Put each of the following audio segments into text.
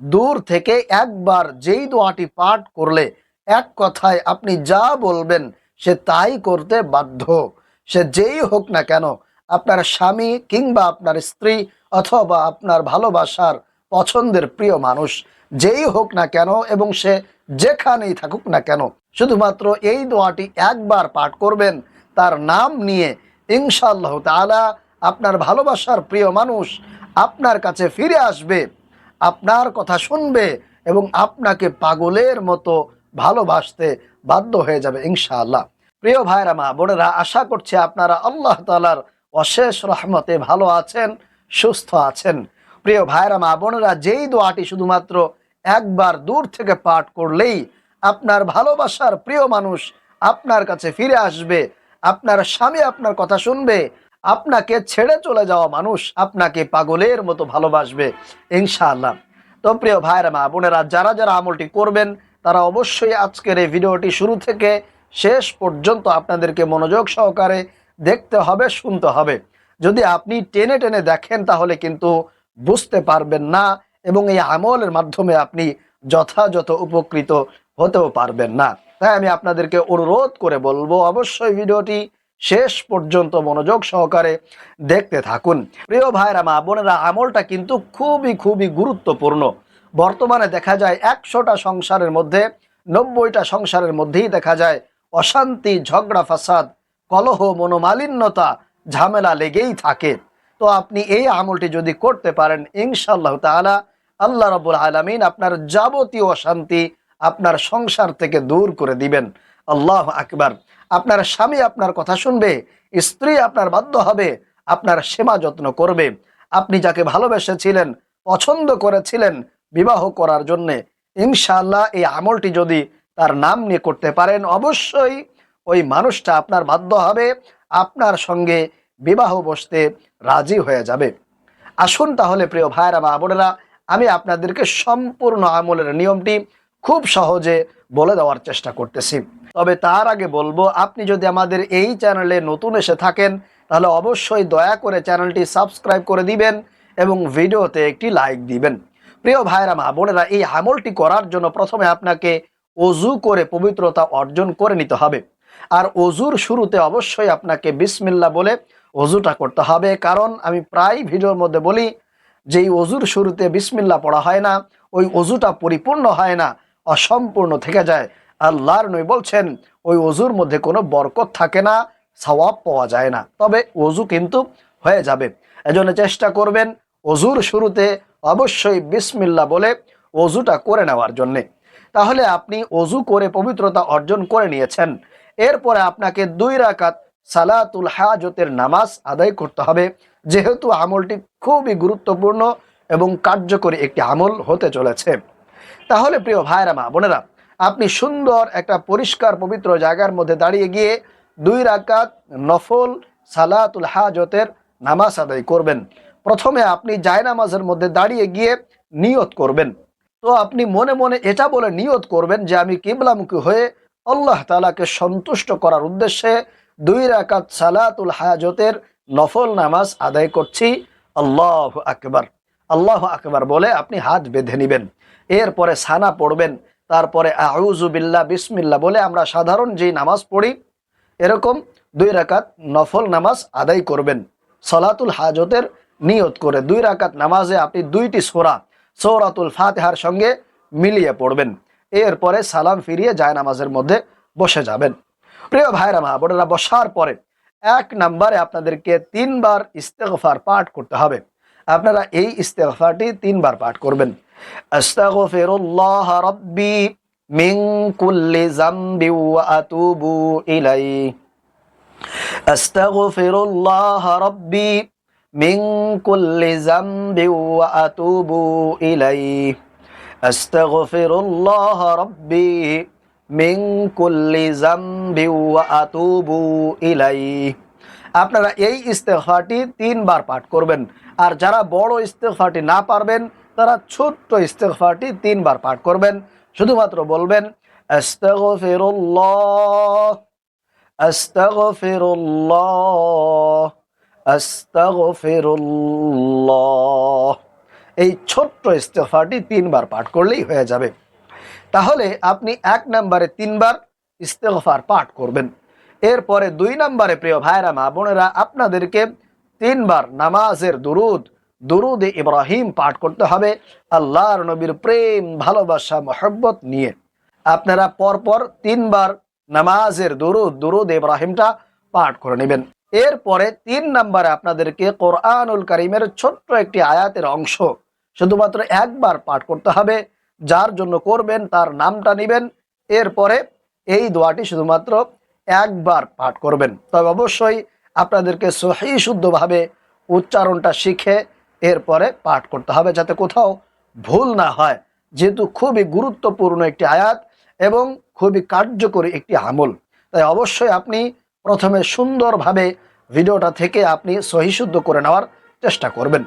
দূর থেকে একবার যেই দোয়াটি পাঠ করলে এক কথায় আপনি যা বলবেন সে তাই করতে বাধ্য। সে যেই হোক না কেন, আপনার স্বামী কিংবা আপনার স্ত্রী অথবা আপনার ভালোবাসার পছন্দের প্রিয় মানুষ, যেই হোক না কেন এবং সে যেখানেই থাকুক না কেন, শুধুমাত্র এই দোয়াটি একবার পাঠ করবেন, তার নাম নিয়ে ইনশাআল্লাহ তাআলা আপনার ভালোবাসার প্রিয় মানুষ আপনার কাছে ফিরে আসবে। আপনার কথা শুনবে এবং আপনাকে পাগলের মতো ভালোবাসতে বাধ্য হয়ে যাবে, ইনশাআল্লাহ। প্রিয় ভাইরা মা বোনেরা, আশা করছি আপনারা আল্লাহ তালার অশেষ রহমতে ভালো আছেন, সুস্থ আছেন। প্রিয় ভাইরা মা বোনেরা, যেই দোয়াটি শুধুমাত্র একবার দূর থেকে পাঠ করলেই আপনার ভালোবাসার প্রিয় মানুষ আপনার কাছে ফিরে আসবে, আপনার স্বামী আপনার কথা শুনবে আপনাকে ছেড়ে চলে যাওয়া মানুষ আপনাকে পাগলের মতো ভালোবাসবে, ইনশাআল্লাহ। তো প্রিয় ভাইরা মা বোনেরা, যারা যারা আমলটি করবেন, তারা অবশ্যই আজকের এই ভিডিওটি শুরু থেকে শেষ পর্যন্ত আপনাদেরকে মনোযোগ সহকারে দেখতে হবে, শুনতে হবে। যদি আপনি টেনে টেনে দেখেন, তাহলে কিন্তু বুঝতে পারবেন না এবং এই আমলের মাধ্যমে আপনি যথাযথ উপকৃত হতেও পারবেন না। তাই আমি আপনাদেরকে অনুরোধ করে বলব, অবশ্যই ভিডিওটি শেষ পর্যন্ত মনোযোগ সহকারে দেখতে থাকুন। প্রিয় ভাইরা, মা বোনেরা, আমলটা কিন্তু খুবই খুবই গুরুত্বপূর্ণ। বর্তমানে দেখা যায় একশোটা সংসারের মধ্যে, নব্বইটা সংসারের মধ্যেই দেখা যায় অশান্তি, ঝগড়া, ফাসাদ, কলহ, মনোমালিন্যতা, ঝামেলা লেগেই থাকে। তো আপনি এই আমলটি যদি করতে পারেন, ইনশাআল্লাহ তাআলা আল্লাহ রবুল আলমিন আপনার যাবতীয় অশান্তি আপনার সংসার থেকে দূর করে দিবেন। আল্লাহ আকবার। আপনার স্বামী আপনার কথা শুনবে, স্ত্রী আপনার বাধ্য হবে, আপনার সেবা যত্ন করবে। আপনি যাকে ভালোবেসেছিলেন, পছন্দ করেছিলেন বিবাহ করার জন্যে, ইনশাআল্লাহ এই আমলটি যদি তার নাম নিয়ে করতে পারেন, অবশ্যই ওই মানুষটা আপনার বাধ্য হবে, আপনার সঙ্গে বিবাহ বসতে রাজি হয়ে যাবে। আসুন তাহলে প্রিয় ভাইরা বা বোনেরা, আমি আপনাদেরকে সম্পূর্ণ আমলের নিয়মটি খুব সহজে বলে দেওয়ার চেষ্টা করতেছি। তবে তার আগে বলব, আপনি যদি আমাদের এই চ্যানেলে নতুন এসে থাকেন, তাহলে অবশ্যই দয়া করে চ্যানেলটি সাবস্ক্রাইব করে দিবেন এবং ভিডিওতে একটি লাইক দিবেন। প্রিয় ভাইরা মা বোনেরা, এই আমলটি করার জন্য প্রথমে আপনাকে অজু করে পবিত্রতা অর্জন করে নিতে হবে। আর অজুর শুরুতে অবশ্যই আপনাকে বিসমিল্লা বলে অজুটা করতে হবে। কারণ আমি প্রায় ভিডিওর মধ্যে বলি যে এই অজুর শুরুতে বিসমিল্লা পড়া হয় না, ওই অজুটা পরিপূর্ণ হয় না অসম্পূর্ণ থেকে যায়। আল্লাহর নই বলছেন, ওই অজুর মধ্যে কোনো বরকত থাকে না, সওয়াব পাওয়া যায় না। তবে অজু কিন্তু হয়ে যাবে। এজন্য চেষ্টা করবেন অজুর শুরুতে অবশ্যই বিসমিল্লা বলে অজুটা করে নেওয়ার জন্যে। তাহলে আপনি অজু করে পবিত্রতা অর্জন করে নিয়েছেন। এরপরে আপনাকে দুই রাকাত সালাতুল হাজতের নামাজ আদায় করতে হবে। যেহেতু আমলটি খুবই গুরুত্বপূর্ণ এবং কার্যকরী একটি আমল হতে চলেছে। তাহলে প্রিয় ভাইরা মা বোনেরা, আপনি সুন্দর একটা পরিষ্কার পবিত্র জায়গার মধ্যে দাঁড়িয়ে গিয়ে দুই রাকাত নফল সালাতুল হাজতের নামাজ আদায় করবেন। প্রথমে আপনি জায় নামাজের মধ্যে দাঁড়িয়ে গিয়ে নিয়ত করবেন। তো আপনি মনে মনে এটা বলে নিয়ত করবেন যে আমি কিবলামুখী হয়ে আল্লাহ তালাকে সন্তুষ্ট করার উদ্দেশ্যে দুই রাকাত সালাতুল হাজতের নফল নামাজ আদায় করছি। আল্লাহ আকবার। আল্লাহ আকবার বলে আপনি হাত বেঁধে নেবেন। এরপরে সানা পড়বেন। তারপরে আউজুবিল্লা বিসমিল্লা বলে আমরা সাধারণ যেই নামাজ পড়ি, এরকম দুই রাকাত নফল নামাজ আদায় করবেন। সলাতুল হাজতের নিয়ত করে দুই রাকাত নামাজে আপনি দুইটি সোরা, সৌরাতুল ফাতেহার সঙ্গে মিলিয়ে পড়বেন। এরপরে সালাম ফিরিয়ে যায় নামাজের মধ্যে বসে যাবেন। প্রিয় ভাইরা, মা বোনেরা, বসার পরে এক নাম্বারে আপনাদেরকে তিনবার ইস্তেগফার পাঠ করতে হবে। আপনারা এই ইস্তেগফারটি তিনবার পাঠ করবেন। আস্তাগফিরুল্লাহ রাব্বি মিন কুল্লি যামবি ওয়া আতুবু ইলাইহি আস্তাগফিরুল্লাহ রাব্বি মিন কুল্লি যামবি ওয়া আতুবু ইলাইহি আস্তাগফিরুল্লাহ রাব্বি মিন কুল্লি যামবি ওয়া আতুবু ইলাইহি আপনারা এই ইস্তেগফারটি তিনবার পাঠ করবেন। আর যারা বড় ইস্তেগফারটি না পারবেন, তারা ছোট্ট ইস্তেগফারটি তিনবার পাঠ করবেন। শুধুমাত্র বলবেন এই ছোট্ট ইস্তেফারটি তিনবার পাঠ করলেই হয়ে যাবে। তাহলে আপনি এক নম্বরে তিনবার ইস্তেগফার পাঠ করবেন। এরপরে দুই নম্বরে প্রিয় ভাইরা, মা বোনেরা, আপনাদেরকে তিনবার নামাজের দুরুদ দুরুদ ইব্রাহিম পাঠ করতে হবে। আল্লাহর নবীর প্রেম, ভালোবাসা, মহব্বত নিয়ে। আপনারা পরপর তিনবার নামাজের দুরুদ দুরুদ ইব্রাহিমটা পাঠ করে নেবেন। এরপরে তিন নম্বরে আপনাদেরকে কোরআনুল করিমের ছোট্ট একটি আয়াতের অংশ শুধুমাত্র একবার পাঠ করতে হবে। যার জন্য করবেন, তার নামটা নেবেন। এরপরে এই দোয়াটি শুধুমাত্র একবার পাঠ করবেন। তবে অবশ্যই আপনাদেরকে সহি শুদ্ধভাবে উচ্চারণটা শিখে এরপরে পাঠ করতে হবে যাতে কোথাও ভুল না হয়। যেহেতু খুবই গুরুত্বপূর্ণ একটি আয়াত এবং খুবই কার্যকরী একটি আমল। তাই অবশ্যই আপনি প্রথমে সুন্দরভাবে ভিডিওটা থেকে আপনি সহিশুদ্ধ করে নেওয়ার চেষ্টা করবেন।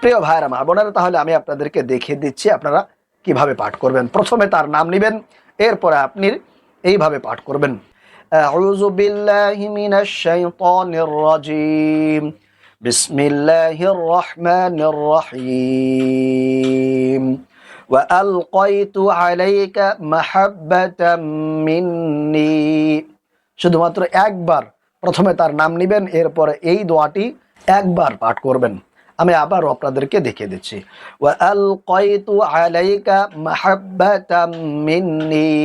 প্রিয় ভাইরা মা বোনেরা, তাহলে আমি আপনাদেরকে দেখিয়ে দিচ্ছি আপনারা কীভাবে পাঠ করবেন। প্রথমে তার নাম নেবেন, এরপরে আপনি এইভাবে পাঠ করবেন। أعوذ بالله من الشيطان الرجيم بسم الله الرحمن الرحيم وألقيت عليك محبة مني শুধুমাত্র একবার প্রথমে তার নাম নেবেন এরপরে এই দোয়াটি একবার পাঠ করবেন আমি আবার আপনাদেরকে দেখিয়ে দিচ্ছি وألقيت عليك محبة مني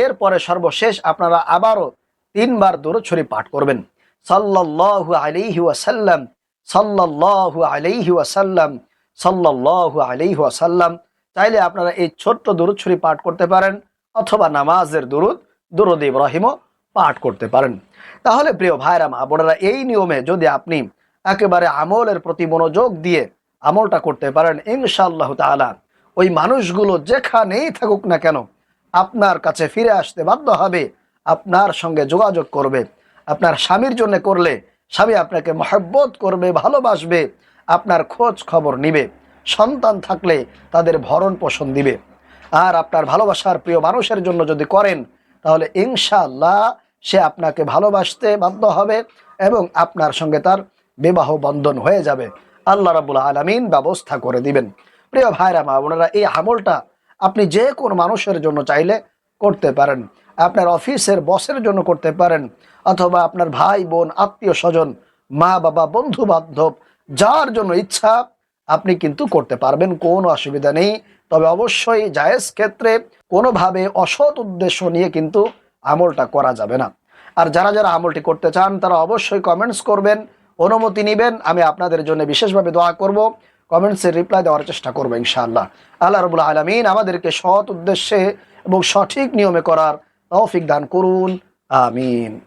এরপরে সর্বশেষ আপনারা আবারও তিনবার দূর ছড়ি পাঠ করবেন। সাল্লাহু আলিহি ওয়াসাল্লাম সাল্লাহু আলিহি ওয়াসাল্লাম সাল্লাহু আলিহি ওয়াসাল্লাম। চাইলে আপনারা এই ছোট্ট দূরত ছড়ি পাঠ করতে পারেন অথবা নামাজের দুরুদ দুরুদ ইব্রাহিমও পাঠ করতে পারেন। তাহলে প্রিয় ভাইরা, মা বোনেরা, এই নিয়মে যদি আপনি একেবারে আমলের প্রতি মনোযোগ দিয়ে আমলটা করতে পারেন ইনশাআল্লাহ তাআলা। ওই মানুষগুলো যেখানেই থাকুক না কেন, আপনার কাছে ফিরে আসতে বাধ্য হবে, আপনার সঙ্গে যোগাযোগ করবে, আপনার স্বামীর জন্য করলে স্বামী আপনাকে মহব্বত করবে, ভালোবাসবে, আপনার খোঁজ খবর নিবে, সন্তান থাকলে তাদের ভরণ পোষণ দিবে। আর আপনার ভালোবাসার প্রিয় মানুষের জন্য যদি করেন, তাহলে ইনশাআল্লাহ সে আপনাকে ভালোবাসতে বাধ্য হবে এবং আপনার সঙ্গে তার বিবাহ বন্ধন হয়ে যাবে। আল্লাহ রাবুল আলমিন ব্যবস্থা করে দিবেন। প্রিয় ভাইরা, মা বোনেরা, এই আমলটা আপনি যে কোনো মানুষের জন্য চাইলে করতে পারেন। আপনার অফিসের বসের জন্য করতে পারেন অথবা আপনার ভাই, বোন, আত্মীয় স্বজন, মা, বাবা, বন্ধু বান্ধব, যার জন্য ইচ্ছা, আপনি কিন্তু করতে পারবেন, কোনো অসুবিধা নেই। তবে অবশ্যই জায়েজ ক্ষেত্রে কোনোভাবে অসৎ উদ্দেশ্য নিয়ে কিন্তু আমলটা করা যাবে না। আর যারা যারা আমলটি করতে চান, তারা অবশ্যই কমেন্টস করবেন। অনুমতি নেবেন, আমি আপনাদের জন্য বিশেষভাবে দোয়া করব। কমেন্টসের রিপ্লাই দেওয়ার চেষ্টা করব ইনশাআল্লাহ। আল্লাহ রবুল আলমিন আমাদেরকে সৎ উদ্দেশ্যে এবং সঠিক নিয়মে করার তৌফিক দান করুন। আমিন।